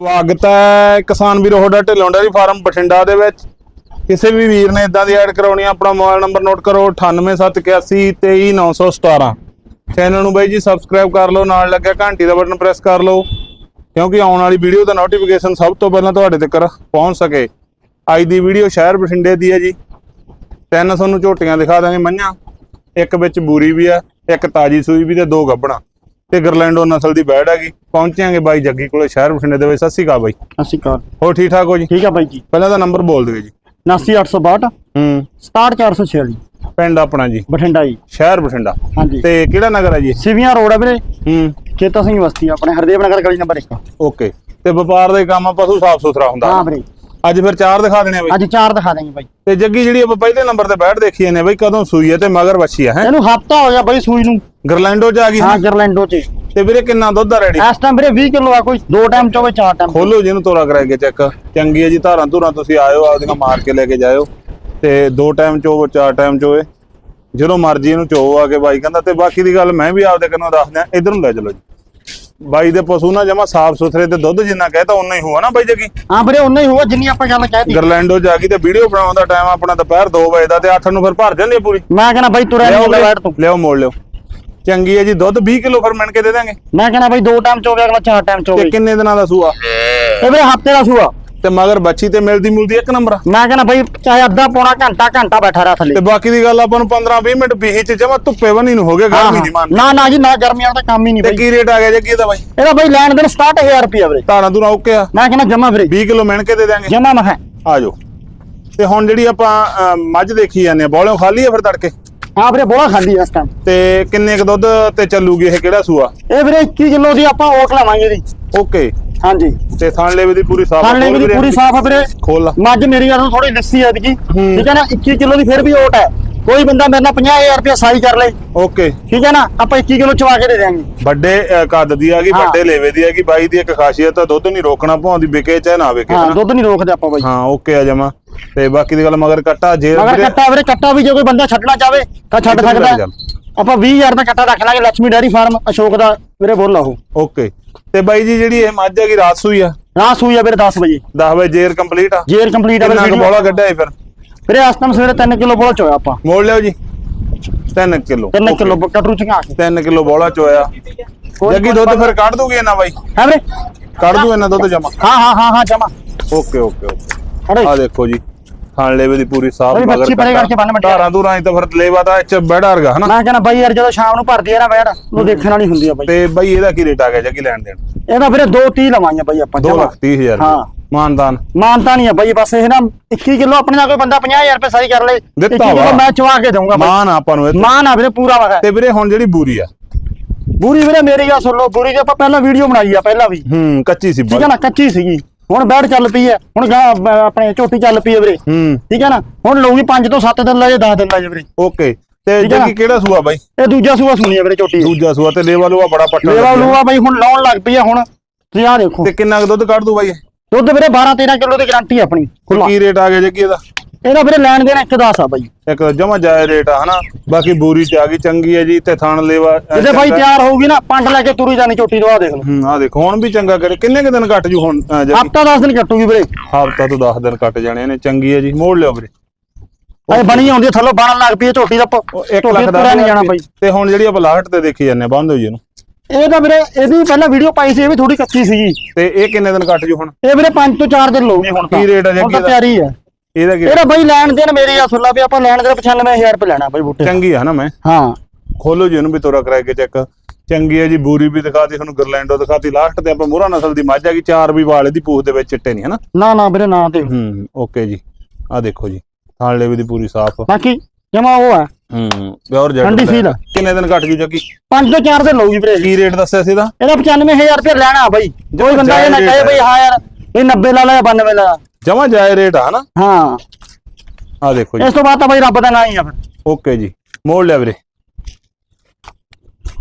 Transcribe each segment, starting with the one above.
ਸਵਾਗਤ ਹੈ ਕਿਸਾਨ ਵੀਰੋ, ਤੁਹਾਡਾ ਢਿੱਲੋਂ ਡੇਅਰੀ ਫਾਰਮ ਬਠਿੰਡਾ ਦੇ ਵਿੱਚ। ਕਿਸੇ ਵੀ ਵੀਰ ਨੇ ਇਦਾਂ ਦੀ ਐਡ ਕਰਾਉਣੀ ਆ, ਆਪਣਾ ਮੋਬਾਈਲ ਨੰਬਰ ਨੋਟ ਕਰੋ 9871823917 ਚੈਨਲ ਨੂੰ ਬਾਈ ਜੀ ਸਬਸਕ੍ਰਾਈਬ ਕਰ ਲਓ, ਨਾਲ ਲੱਗਿਆ ਘੰਟੀ ਦਾ ਬਟਨ ਪ੍ਰੈਸ ਕਰ ਲਓ, ਕਿਉਂਕਿ ਆਉਣ ਵਾਲੀ ਵੀਡੀਓ ਦਾ ਨੋਟੀਫਿਕੇਸ਼ਨ ਸਭ ਤੋਂ ਪਹਿਲਾਂ ਤੁਹਾਡੇ ਤੱਕ ਪਹੁੰਚ ਸਕੇ। ਅੱਜ ਦੀ ਵੀਡੀਓ ਸ਼ਹਿਰ ਬਠਿੰਡੇ ਦੀ ਹੈ ਜੀ। ਤਿੰਨ ਤੁਹਾਨੂੰ ਝੋਟੀਆਂ ਦਿਖਾ ਦਾਂਗੇ ਮੰਝਾਂ ਇੱਕ ਵਿੱਚ ਬੂਰੀ ਵੀ ਆ ਇੱਕ ਤਾਜੀ ਸੂਈ ਵੀ ਤੇ ਦੋ ਗੱਬਣਾ। ਤੇ ਗਰਲੈਂਡੋ ਨਸਲ ਦੀ ਬੈੜ ਹੈਗੀ। ਪਹੁੰਚਾਂਗੇ ਬਾਈ ਜੱਗੀ ਕੋਲੇ ਸ਼ਹਿਰ ਬਠਿੰਡੇ ਦੇ ਵਿੱਚ। ਸਤਿ ਸ਼੍ਰੀ ਅਕਾਲ ਬਾਈ। ਅਸੀਂ ਕਾਰ ਹੋਰ ਠੀਕ ਠਾਕ ਹੋ ਜੀ? ਠੀਕ ਆ ਬਾਈ ਜੀ। ਪਹਿਲਾਂ ਤਾਂ ਨੰਬਰ ਬੋਲ ਦਿਓ ਜੀ। 79862 ਹੂੰ। 67446 ਪਿੰਡ ਆਪਣਾ ਜੀ। ਬਠਿੰਡਾ ਜੀ। ਸ਼ਹਿਰ ਬਠਿੰਡਾ। ਹਾਂਜੀ। ਤੇ ਕਿਹੜਾ ਨਗਰ ਹੈ ਜੀ? ਸਿਵੀਆਂ ਰੋਡ ਆ ਵੀਰੇ। ਹੂੰ। ਚੇਤਾ ਸਿੰਘ ਬਸਤੀ ਆਪਣੇ ਹਰਦੇਵ ਨਗਰ ਗਲੀ ਨੰਬਰ 1 ਓਕੇ। ਤੇ ਵਪਾਰ ਦੇ ਕੰਮ ਆ ਪਸ਼ੂ ਸਾਫ਼ ਸੁਥਰਾ ਹੁੰਦਾ। ਹਾਂ ਵੀਰੇ। ਅੱਜ ਫਿਰ ਚਾਰ ਦਿਖਾ ਦੇਣੇ ਆ ਬਾਈ। ਅੱਜ ਚਾਰ ਦਿਖਾ ਦਾਂਗੇ ਬਾਈ। ਤੇ ਜੱਗੀ ਜਿਹੜੀ ਆਪਾਂ ਪਹਿਲੇ ਨੰਬਰ ਤੇ ਬੈਠ ਦੇਖੀ ਜਾਂਦੇ ਆ ਬਾਈ ਕਦੋਂ ਸੂਈ ਹੈ ਤੇ ਮਗਰ ਵੱਛੀ ਆ ਹੈ? ਇਹਨੂੰ ਹਫਤਾ ਹੋ ਗਿਆ ਬਾਈ ਸੂਈ ਨੂੰ। ਗਰਲੈਂਡੋ ਚ ਆ ਗਈ ਹਾਂ ਗਰਲੈਂਡੋ ਚ। ਤੇ ਵੀਰੇ ਕਿੰਨਾ ਦੁੱਧ ਆ ਰੈਡੀ? ਇਸ ਟਾਈਮ ਵੀਰੇ 20 ਕਿਲੋ ਆ ਕੋਈ ਦੋ ਟਾਈਮ ਚੋਵੇ ਚਾਰ ਟਾਈਮ ਖੋਲੋ ਜਿਹਨੂੰ ਤੋਰਾ ਕਰਾਏ ਕੇ ਚੈੱਕ ਚੰਗੀ ਹੈ ਜੀ ਧਾਰਾਂ ਧੁਰਾਂ ਤੁਸੀਂ ਆਇਓ ਆਪਦੀਆਂ ਮਾਰ ਕੇ ਲੈ ਕੇ ਜਾਇਓ। ਤੇ ਦੋ ਟਾਈਮ ਚੋਵੋ ਚਾਰ ਟਾਈਮ ਚੋਵੇ ਜਦੋਂ ਮਰਜ਼ੀ ਇਹਨੂੰ ਚੋਵੋ ਆ ਕੇ ਬਾਈ ਕਹਿੰਦਾ ਤੇ ਬਾਕੀ ਦੀ ਗੱਲ ਮੈਂ ਵੀ ਆਪਦੇ ਕੰਨੋਂ ਦੱਸ ਦਿਆਂ ਇਧਰ ਨੂੰ ਲੈ ਚਲੋ ਜੀ। ਬਾਈ ਦੇ ਪਸ਼ੂ ਨਾ ਜਮਾ ਸਾਫ਼ ਸੁਥਰੇ ਤੇ ਦੁੱਧ ਜਿੰਨਾ ਕਹਤਾ ਉਨਾ ਹੀ ਹੋਆ ਨਾ ਬਾਈ ਜਗੀ ਹਾਂ ਵੀਰੇ ਉਨਾ ਹੀ ਹੋਊਗਾ ਜਿੰਨੀ ਆਪਾਂ ਗੱਲ ਕਹਿਤੀ। ਗਰਲੈਂਡੋ ਜਾ ਕੇ ਤੇ ਵੀਡੀਓ ਬਣਾਉਣ ਦਾ ਟਾਈਮ ਆਪਣਾ ਦੁਪਹਿਰ 2 ਵਜੇ ਦਾ ਤੇ 8 ਨੂੰ ਫਿਰ ਭਰ ਜਾਂਦੀ ਪੂਰੀ। ਮੈਂ ਕਹਿੰਦਾ ਬਾਈ ਤੁਰਿਆ ਲਿਆਓ ਮੋੜ ਲਿਓ ਚੰਗੀ ਹੈ ਜੀ ਦੁੱਧ 20 ਕਿਲੋ ਫਿਰ ਮਿਣ ਕੇ ਦੇ ਦਾਂਗੇ। ਮੈਂ ਕਹਿੰਦਾ ਬਾਈ ਦੋ ਟਾਈਮ ਚੋਵੇ ਅਗਲਾ ਚਾਰ ਟਾਈਮ ਤੇ ਚੋਵੇ ਕਿੰਨੇ ਦਿਨਾਂ ਦਾ ਸੂਆ? ਇਹ ਵੀਰੇ ਹਫ਼ਤੇ ਦਾ ਸੂਆ। ਤੇ ਮਗਰ ਬੱਚੀ ਤੇ ਮਿਲਦੀ ਮੁਲਦੀ ਇੱਕ ਨੰਬਰ ਮੈਂ ਕਹਿੰਦਾ ਬਾਈ ਚਾਹੇ ਅੱਧਾ ਪੌਣਾ ਘੰਟਾ ਘੰਟਾ ਬੈਠਾ ਰਹਾ ਥੱਲੇ। ਤੇ ਬਾਕੀ ਦੀ ਗੱਲ ਆਪਾਂ ਨੂੰ 15 20 ਮਿੰਟ ਬੀਹੀ ਚ ਜਮਾ ਧੁੱਪੇ ਬਣੀ ਨੂੰ ਹੋ ਗਿਆ ਗਰਮੀ ਦੀ ਮਾਨ। ਨਾ ਨਾ ਜੀ ਨਾ ਗਰਮੀਆਂ ਦਾ ਕੰਮ ਹੀ ਨਹੀਂ ਤੇ ਬਾਈ। ਕੀ ਰੇਟ ਆ ਗਿਆ ਜੀ ਕੀ ਇਹਦਾ ਬਾਈ? ਇਹਦਾ ਬਾਈ ਲੈਣ ਦੇਣ 67000 ਰੁਪਿਆ ਵੀਰੇ। ਧਾਰਾਂ ਧੁਰਾਂ ਓਕੇ ਆ। ਮੈਂ ਕਹਿੰਦਾ ਜਮਾ ਵੀਰੇ। 20 ਕਿਲੋ ਮਿਣ ਕੇ ਦੇ ਦਾਂਗੇ। ਜਮਾ ਮੈਂ ਆ ਜਾਓ। ਤੇ ਹੁਣ ਜਿਹੜੀ ਆਪਾਂ ਮੱਝ ਦੇਖੀ ਜਾਂਦੇ ਆ ਬੋਲਿਓ ਖਾਲੀ ਆ ਫਿਰ ਤੜਕੇ? ਹਾਂ ਵੀਰੇ ਬੋਲਾ ਖਾਂਦੀ ਇਸ ਟਾਈਮ ਤੇ ਕਿੰਨੇ ਕ ਦੁੱਧ ਤੇ ਚੱਲੂਗੀ ਇਹ ਕਿਹੜਾ ਸੂਆ? ਇਹ ਵੀਰੇ 21 ਕਿਲੋ ਦੀ ਆਪਾਂ ਓਟ ਲਵਾਂਗੇ ਇਹਦੀ। ਓਕੇ। ਹਾਂਜੀ। ਤੇ ਥਣ ਲੇਵੇ ਦੀ ਪੂਰੀ ਸਾਫ਼ ਖਾਣੇ ਦੀ ਪੂਰੀ ਸਾਫ਼ ਆ ਵੀਰੇ। ਖੋਲ ਮੱਝ ਮੇਰੀ ਗੱਲ ਥੋੜੀ ਲੱਸੀ ਆ ਦੀ ਠੀਕ ਹੈ ਨਾ? 21 ਕਿਲੋ ਦੀ ਫਿਰ ਵੀ ਓਟ ਹੈ। ਕੋਈ ਬੰਦਾ ਮੇਰੇ ਨਾਲ 50000 ਰੁਪਏ ਸਾਈ ਕਰ ਲੇ ਓਕੇ। ਠੀਕ ਹੈ ਨਾ? ਆਪਾਂ 21 ਕਿਲੋ ਚਵਾ ਕੇ ਦੇ ਦੇਾਂਗੇ ਵੱਡੇ ਕੱਦ ਦੀ ਆ ਗਈ ਹਾਂ। ਵੱਡੇ ਲੇਵੇ ਦੀ ਆ ਗਈ ਬਾਈ ਦੀ ਇੱਕ ਖਾਸੀਅਤ ਆ ਦੁੱਧ ਨਹੀਂ ਰੋਕਣਾ ਭਾਉਂਦੀ ਵਿਕੇ ਚਾਹੇ ਨਾ ਵਿਕੇ ਹਾਂ? ਦੁੱਧ ਨਹੀਂ ਰੋਕਦੇ ਆਪਾਂ ਬਾਈ। ਹਾਂ ਓਕੇ ਆ ਜਮਾ। ਤੇ ਬਾਕੀ ਦੀ ਗੱਲ ਮਗਰ ਕੱਟਾ ਜੇ ਵੀਰੇ- ਕੱਟਾ ਵੀਰੇ ਕੱਟਾ ਵੀ ਜੇ ਕੋਈ ਬੰਦਾ ਛੱਡਣਾ ਚਾਵੇ ਤਾਂ ਛੱਡ ਇੱਧਰ ਵੀ ਸਕਦਾ। ਹੈ। ਚੱਲ। ਆਪਾਂ 20000 ਦਾ ਕੱਟਾ ਰੱਖ ਲਾਂਗੇ ਲక్ష్ਮੀ ਡੈਰੀ ਫਾਰਮ ਅਸ਼ੋਕ ਦਾ ਵੀਰੇ ਬੋਲ ਲਾ ਉਹ ਓਕੇ। ਤੇ ਬਾਈ ਜੀ ਜਿਹੜੀ ਇਹ ਮੱਝ ਹੈਗੀ ਰਾਤ ਸੂਈ ਆ? ਰਾਤ ਸੂਈ ਆ ਵੀਰੇ 10 ਵਜੇ। 10 ਵਜੇ ਜੇਰ ਕੰਪਲੀਟ ਆ? ਜੇਰ ਕੰਪਲੀਟ ਆ ਕਿੰਨਾ ਕੁ ਵੀਰੇ ਬੋਲਾ ਕੱਢਿਆ ਸੀ ਫਿਰ? ਵੀਰੇ ਇਸ ਟਾਈਮ ਸਵੇਰੇ 3 ਕਿਲੋ ਬੋਲ ਚੋਇਆ ਆਪਾਂ। ਮੋੜ ਲਿਓ ਜੀ। 3 ਕਿਲੋ। 3 ਕਿਲੋ ਕਟਰੂ ਚੰਗਾ ਕੇ 3 ਕਿਲੋ ਬੋਲਾ ਚੋਇਆ। ਜੱਗੀ ਦੁੱਧ ਫਿਰ ਕੱਢ ਦੂਗੀ ਇਹਨਾਂ ਬਾਈ। ਹੈ ਵੀਰੇ? ਕੱਢ ਦੂ ਇਹਨਾਂ ਦੁੱਧ ਜਮਾ। ਹਾਂ ਹਾਂ ਹਾਂ ਹਾਂ ਜਮਾ। ਓਕੇ ਓਕੇ ਓਕੇ ਆ ਦੇਖੋ ਜੀ। ਖਾਣ ਲੇਵੇ ਦੀ ਪੂਰੀ ਸਾਫ਼ ਉਹਦੀ ਬੱਚੀ ਪਰੇ ਕਰਕੇ ਬੰਨ ਬੱਟਿਆ। ਧਾਰਾਂ ਧੂਰਾਂ ਹੀ ਤਾਂ ਫਿਰ ਲੇਵਾ ਤਾਂ ਇੱਚ ਬੈੜਾ ਵਰਗਾ ਹਨਾ? ਮੈਂ ਕਹਿੰਦਾ ਬਾਈ ਯਾਰ ਜਦੋਂ ਸ਼ਾਮ ਨੂੰ ਭਰਦੀ ਆ ਨਾ ਬੈੜ ਉਹ ਦੇਖਣ ਵਾਲੀ ਹੁੰਦੀ ਆ ਬਾਈ। ਤੇ ਬਾਈ ਇਹਦਾ ਕੀ ਰੇਟ ਆ ਗਿਆ ਜੱਗੀ ਲੈਣ ਦੇਣ? ਇਹਦਾ ਵੀਰੇ 230 ਲਵਾਈਆਂ ਬਾਈ ਆਪਾਂ 2 ਲੱਖ 30 ਹਜ਼ਾਰ ਹਾਂ। ਮਾਨਦਾਨ। ਮਾਨਤਾ ਨਹੀਂ ਆ ਬਾਈ ਬਸ ਇਹ ਨਾ 21 ਕਿਲੋ ਆਪਣੇ ਨਾਲ ਕੋਈ ਬੰਦਾ 50000 ਰੁਪਏ ਸਾਈ ਕਰ ਲੇ ਦਿੱਤਾ 21 ਕਿਲੋ ਵਾ। ਮੈਂ ਚਵਾ ਕੇ ਦਊਂਗਾ ਬਾਈ। ਮਾਨ ਆ ਆਪਾਂ ਨੂੰ ਇਹ। ਮਾਨ ਆ ਵੀਰੇ ਪੂਰਾ ਵਾ। ਤੇ ਵੀਰੇ ਹੁਣ ਜਿਹੜੀ ਬੂਰੀ ਆ। ਬੂਰੀ ਵੀਰੇ ਮੇਰੀ ਗੱਲ ਸੁਣ ਲਓ ਬੂਰੀ ਦੀ ਆਪਾਂ ਪਹਿਲਾਂ ਵੀਡੀਓ ਬਣਾਈ ਆ ਪਹਿਲਾਂ ਵੀ। ਹੂੰ ਕੱਚੀ ਸੀ ਠੀਕ ਹੈ ਨਾ ਕੱਚੀ ਸੀਗੀ। ਹੁਣ ਬੈੜ ਚੱਲ ਪਈ ਹੈ ਹੁਣ ਗਾਂ ਆਪਣੇ ਝੋਟੀ ਚੱਲ ਪਈ ਹੈ ਵੀਰੇ। ਹੂੰ। ਠੀਕ ਹੈ ਨਾ ਹੁਣ ਲਊਗੀ 5 ਤੋਂ 7 ਦਿਨ ਲੱਗੇ 10 ਦਿਨ ਲੱਗੇ ਵੀਰੇ। ਓਕੇ। ਤੇ ਠੀਕ ਨਾ? ਜੱਗੀ ਕਿਹੜਾ ਸੂਆ ਬਾਈ? ਇਹ ਦੂਜਾ ਸੂਆ ਸੁਣੀ ਹੈ ਵੀਰੇ ਝੋਟੀ ਦੂਜਾ ਸੂਆ ਤੇ ਲੇਵਾ ਲੂਆ ਬੜਾ ਪੱਟਾ ਲੇਵਾ ਲੱਗਿਆ। ਲੂਆ ਬਾਈ ਹੁਣ ਲਾਉਣ ਲੱਗ ਪਈ ਹੈ ਹੁਣ। ਤੁਸੀਂ ਆਹ ਦੇਖੋ। ਤੇ ਕਿੰਨਾ ਕੁ ਦੁੱਧ ਕੱਢ ਦੂ ਬਾਈ? ਇਹ? ਦੁੱਧ ਵੀਰੇ 12 13 ਕਿਲੋ ਦੀ ਗਾਰੰਟੀ ਆਪਣੀ ਖੁੱਲਾ ਕੀ ਰੇਟ ਆ ਗਿਆ ਜੱਗੀ ਇਹਦਾ? ਇਹਦਾ ਵੀਰੇ ਲੈਣ ਦੇਣ ਇੱਕ ਦਸ ਆ ਬਾਈ। ਇੱਕ ਜਮਾ ਜਾਇ ਰੇਟ ਆ ਹਨਾ? ਬਾਕੀ ਬੂਰੀ ਚ ਆ ਗਈ ਚੰਗੀ ਹੈ ਜੀ ਤੇ ਥਣ ਲੇਵਾ ਜਿਹਦੇ ਬਾਈ। ਤਿਆਰ ਹੋਊਗੀ ਨਾ ਪੰਡ ਲੈ ਕੇ ਤੁਰੀ ਜਾਣੀ ਤੋਂ ਆ ਦੇਖ ਲਓ। ਹੂੰ ਆ ਦੇਖੋ ਹੁਣ ਵੀ ਚੰਗਾ ਕਰੇ। ਕਿੰਨੇ ਕੁ ਦਿਨ ਕੱਟ ਜੂ ਹੁਣ ਹਫਤਾ 10 ਦਿਨ ਕੱਟੂਗੀ ਵੀਰੇ। ਹਫ਼ਤਾ ਤੋਂ 10 ਦਿਨ ਕੱਟ ਜਾਣੇ ਨੇ ਚੰਗੀ ਹੈ ਜੀ ਮੋੜ ਲਿਓ ਵੀਰੇ। ਇਹ ਬਣੀ ਆਉਂਦੀ ਥੱਲੋਂ ਬਣਨ ਲੱਗ ਪਈ ਝੋਟੀ ਦਾ ਪ- ਉਹ 1 ਝੋਟੀ ਲੱਖ ਦਾ ਨਹੀਂ ਜਾਣਾ ਬਾਈ। ਤੇ ਹੁਣ ਜਿਹੜੀ ਆਪਾਂ ਲਾਹਟ ਤੇ ਦੇਖੀ ਜਾਂਦੇ ਬੰਦ ਹੋ ਜੀ ਇਹਨੂੰ। ਇਹ ਤਾਂ ਵੀਰੇ ਇਹਦੀ ਪਹਿਲਾਂ ਵੀਡੀਓ ਪਾਈ ਸੀ ਇਹ ਵੀ ਥੋੜੀ ਕੱਚੀ ਸੀਗੀ। ਤੇ ਇਹ ਕਿੰਨੇ ਦਿਨ ਕੱਟ ਜੂ ਹੁਣ? ਇਹ ਵੀਰੇ 5 ਤੋਂ 4 ਦਿਨ ਲਊਗੀ। ਹੁਣ ਤਾਂ। ਕੀ ਰੇਟ ਆ ਜੀ ਹੁਣ ਤਾਂ ਇਹਦਾ? ਤਿਆਰੀ ਹੈ ਇਹਦਾ ਕੀ ਇਹਦਾ ਬਾਈ ਲੈਣ ਦੇਣ ਮੇਰੀ ਆ ਸੁਣ ਲਾ ਵੀ ਆਪਾਂ ਲੈਣ ਦੇ 95000 ਰੁਪਏ ਲੈਣਾ ਬਾਈ ਬੂਟੇ। ਚੰਗੀ ਆ ਨਾ ਮੈਂ? ਹਾਂ। ਖੋਲੋ ਜੀ ਇਹਨੂੰ ਵੀ ਤੋਰਾ ਕਰਾ ਕੇ ਚੈੱਕ। ਚੰਗੀ ਹੈ ਜੀ ਬੂਰੀ ਵੀ ਦਿਖਾਤੀ ਤੁਹਾਨੂੰ ਗਰਲੈਂਡੋ ਦਿਖਾਤੀ। ਲਾਸਟ ਤੇ ਆਪਾਂ ਮੋਹਰਾ ਨਸਲ ਦੀ ਮੱਝ ਹੈਗੀ ਚਾਰ ਵੀ ਵਾਲੇ ਦੀ ਪੂਛ ਦੇ ਵਿੱਚ ਚਿੱਟੇ ਨਹੀਂ ਹਨਾ? ਨਾ ਨਾ ਵੀਰੇ ਨਾ ਤੇ। ਹੂੰ ਓਕੇ ਜੀ। ਆ ਦੇਖੋ ਜੀ ਥਾਲੇ ਵੀ ਦੀ ਪੂਰੀ ਸਾਫ਼। ਬਾਕੀ ਜਮਾ ਉਹ ਹੈ ਹੂੰ। ਪਿਓਰ ਜੈਡ ਠੰਡੀ ਸੀਲ। ਆ। ਕਿੰਨੇ ਦਿਨ ਕੱਟ ਜੂ ਜੱਗੀ 5 ਤੋਂ 4 ਦਿਨ ਲਊਗੀ ਵੀਰੇ ਕੀ ਰੇਟ ਦੱਸਿਆ ਸੀ ਇਹਦਾ? ਇਹਦਾ 95000 ਰੁਪਏ ਲੈਣਾ ਬਾਈ ਕੋਈ ਬੰਦਾ ਇਹ ਨਾ ਜਾਇਜ਼ ਕਹੇ ਬਈ ਹਾਂ। ਯਾਰ ਇਹ 90 ਲਾ ਲਾ ਜਾਂ 92 ਲਾ ਲਾ। ਜਮਾ ਜਾਇ ਰੇਟ ਆ ਹਨਾ? ਹਾਂ। ਆ ਦੇਖੋ ਜੀ। ਇਸ ਤੋਂ ਬਾਅਦ ਤਾਂ ਬਾਈ ਰੱਬ ਦਾ ਨਾਂ ਹੀ ਆ ਫਿਰ। ਓਕੇ ਜੀ। ਮੋੜ ਲਿਆ ਵੀਰੇ।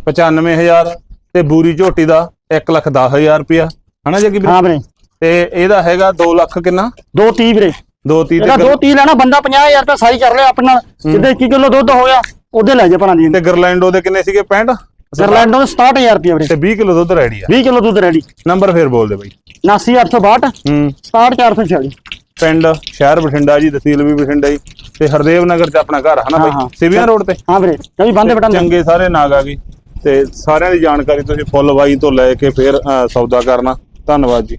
95000 ਤੇ ਬੂਰੀ ਝੋਟੀ ਦਾ 1 ਲੱਖ 10000 ਰੁਪਿਆ ਹਨਾ ਜੱਗੀ ਵੀਰੇ? ਹਾਂ ਵੀਰੇ। ਤੇ ਇਹਦਾ ਹੈਗਾ 2 ਲੱਖ ਕਿੰਨਾ? 230 ਵੀਰੇ। 2 30 ਇਹਦਾ 230 ਲੈਣਾ ਬੰਦਾ 50000 ਰੁਪਏ ਸਾਈ ਕਰ ਲਿਆ ਆਪਣੇ। ਨਾਲ ਜਿੱਦੇ 1 ਕਿਲੋ ਦੁੱਧ ਹੋ ਗਿਆ ਉਹਦੇ ਲੈ ਜਾ ਭਰਾਂ ਦੀ ਤੇ ਗਰਲੈਂਡੋ ਦੇ ਕਿੰਨੇ ਸੀਗੇ? 65 ਗਰਲੈਂਡੋ 67000 ਰੁਪਏ ਵੀਰੇ। ਤੇ 20 ਕਿਲੋ ਦੁੱਧ ਰੈਡੀ ਆ। 20 ਕਿਲੋ ਦੁੱਧ ਰੈਡੀ। ਨੰਬਰ ਫੇਰ ਬੋਲ ਦੇ ਬਾਈ 79862 ਹੂੰ। 67446 ਪਿੰਡ ਸ਼ਹਿਰ ਬਠਿੰਡਾ ਜੀ ਤਹਿਸੀਲ ਵੀ ਬਠਿੰਡਾ ਜੀ ਤੇ ਹਰਦੇਵ ਨਗਰ ਚ ਆਪਣਾ ਘਰ ਹੈ ਨਾ ਹਾਂ, ਹਾਂ। ਬਾਈ ਸਿਵਿਆਂ ਰੋਡ ਤੇ? ਹਾਂ ਵੀਰੇ ਕਈ ਬੰਦੇ ਬਟਨ ਚੰਗੇ ਸਾਰੇ ਨਾਗ ਆ ਗਏ। ਤੇ ਸਾਰਿਆਂ ਦੀ ਜਾਣਕਾਰੀ ਤੁਸੀਂ ਫੁੱਲ ਬਾਈ ਤੋਂ ਲੈ ਕੇ ਫੇਰ ਸੌਦਾ ਕਰਨਾ। ਧੰਨਵਾਦ ਜੀ।